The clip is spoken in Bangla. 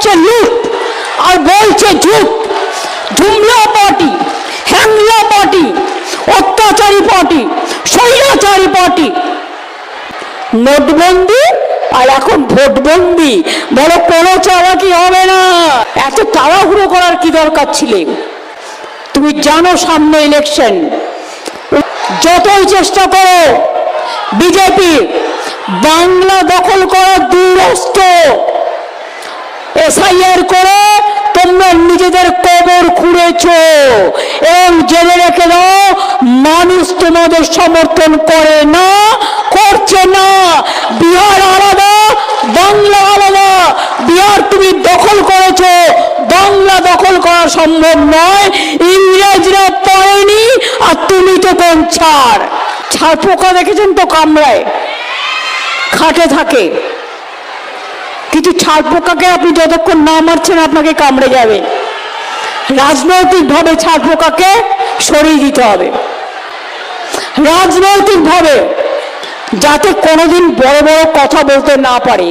করছে লুট আর বলছে ঝুট। ঝুমলা পার্টি হ্যাংলা পার্টি, অত্যাচারী পার্টি, স্বৈরাচারী পার্টি। নোটবন্দি আর এখন ভোটবন্দি। বলো কোনো চালাকি হবে না? এত তাড়াহুড়ো করার কি দরকার ছিল? তুমি জানো সামনে ইলেকশন যতই চেষ্টা করো, বিজেপি বাংলা দখল করার দুরস্ত। এসআইআর করে তোমরা নিজেদের কবর খুঁড়েছ এবং জেনে রেখে দাও, মানুষ তোমাদের সমর্থন করে না, করছে না। বিহার আলাদা, বাংলা আলাদা। বিহার তুমি দখল করেছ, বাংলা দখল করা সম্ভব নয়, ইংরেজরা পারেনি আর তুমি তো কোন ছাড় ছাড় পোকা দেখেছেন তো কামড়ায় খাটে থাকে। কিছু ছাড় পোকাকে আপনি যতক্ষণ না মারছেন, আপনাকে কামড়ে যাবে। রাজনৈতিক ভাবে ছাড় পোকাকে সরিয়ে দিতে হবে। রাজনৈতিক ভাবে যাতে কোনোদিন বড় বড় কথা বলতে না পারে।